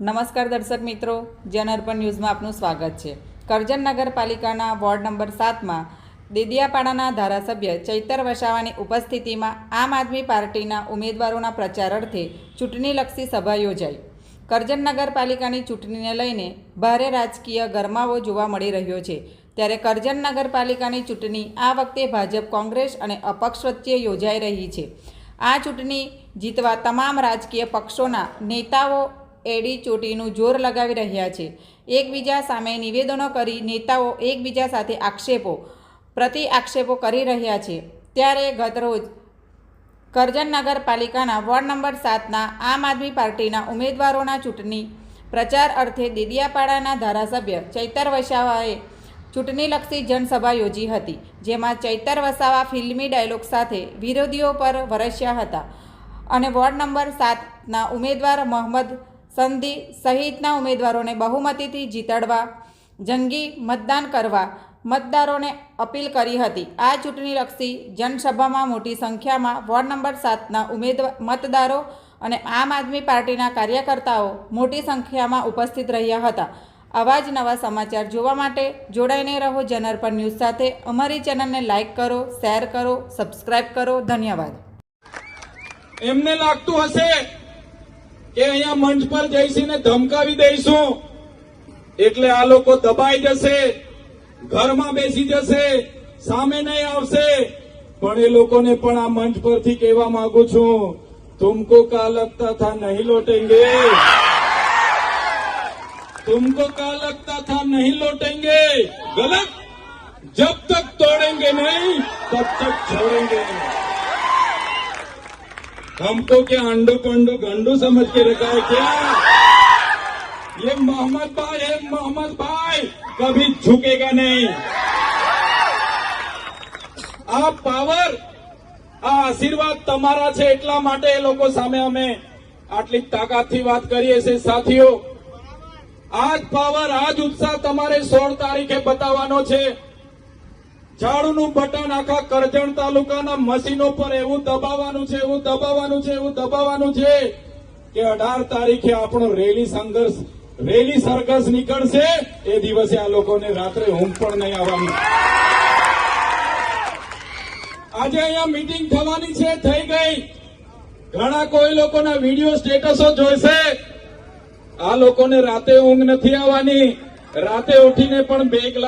નમસ્કાર દર્શક મિત્રો જનઅર્પણ ન્યૂઝમાં આપનું સ્વાગત છે. કરજણ નગરપાલિકાના વોર્ડ નંબર સાતમાં દેદિયાપાડાના ધારાસભ્ય ચૈતર વસાવાની ઉપસ્થિતિમાં આમ આદમી પાર્ટીના ઉમેદવારોના પ્રચાર અર્થે ચૂંટણીલક્ષી સભા યોજાઈ. કરજણ નગરપાલિકાની ચૂંટણીને લઈને ભારે રાજકીય ગરમાવો જોવા મળી રહ્યો છે. ત્યારે કરજણ નગરપાલિકાની ચૂંટણી આ વખતે ભાજપ, કોંગ્રેસ અને અપક્ષ વચ્ચે યોજાઈ રહી છે. આ ચૂંટણી જીતવા તમામ રાજકીય પક્ષોના નેતાઓ એડી ચોટીનું જોર લગાવી રહ્યા છે. એકબીજા સામે નિવેદનો કરી નેતાઓ એકબીજા સાથે આક્ષેપો પ્રતિ આક્ષેપો કરી રહ્યા છે. ત્યારે ગતરોજ કરજણ નગરપાલિકાના વોર્ડ નંબર સાતના આમ આદમી પાર્ટીના ઉમેદવારોના ચૂંટણી પ્રચાર અર્થે દેડિયાપાડાના ધારાસભ્ય ચૈતર વસાવાએ ચૂંટણીલક્ષી જનસભા યોજી હતી, જેમાં ચૈતર વસાવા ફિલ્મી ડાયલોગ સાથે વિરોધીઓ પર વરસ્યા હતા. અને વોર્ડ નંબર સાતના ઉમેદવાર મોહમ્મદ સંધી સહિતના ઉમેદવારોને બહુમતીથી જીતાડવા, જંગી મતદાન કરવા મતદારોને અપીલ કરી હતી. આ ચૂંટણીલક્ષી જનસભામાં મોટી સંખ્યામાં વોર્ડ નંબર સાતના ઉમેદવાર મતદારો અને આમ આદમી પાર્ટીના કાર્યકર્તાઓ મોટી સંખ્યામાં ઉપસ્થિત રહ્યા હતા. આવા જ નવા સમાચાર જોવા માટે જોડાઈને રહો જનરપર ન્યૂઝ સાથે. અમારી ચેનલને લાઇક કરો, શેર કરો, સબસ્ક્રાઇબ કરો. ધન્યવાદ. એમને લાગતું હશે કે અહીંયા મંચ પર જઈશીને ધમકાવી દઈશું એટલે આ લોકો દબાઈ જશે ઘરમાં બેસી જશે સામે નહીં આવશે પણ એ લોકોને પણ આ મંચ પરથી કહેવા માંગુ છું તુમકો કા લગતા થા નહીં લોટેંગે तुमको क्या लगता था नहीं लौटेंगे गलत जब तक तोड़ेंगे हमको क्या अंडू पंडू गंडू समझ के रखा है क्या ये मोहम्मद भाई है मोहम्मद भाई कभी झुकेगा नहीं આ પાવર આ આશીર્વાદ તમારા છે એટલા માટે એ લોકો સામે અમે આટલી તાકાતથી વાત કરીએ છીએ સાથીઓ આજ પાવર આજ ઉત્સાહ તમારે સોળ તારીખે બતાવવાનો છે ઝાડુનું બટન આખા કરજણ તાલુકાના મશીનો પર એવું દબાવવાનું છે, એવું દબાવવાનું છે, એવું દબાવવાનું છે કે અઢાર તારીખે આપણો રેલી સંઘર્ષ, રેલી સરઘસ નીકળશે. એ દિવસે આ લોકોને રાત્રે ઊંઘ પણ નહીં આવવાની. આજે અહીંયા મીટિંગ થવાની છે, થઈ ગઈ. ઘણા કોઈ લોકોના વીડિયો સ્ટેટસો જોઈશે. આ લોકોને રાતે ઊંઘ નથી આવવાની. રાતે ઉઠીને પણ બે ગ્લાસ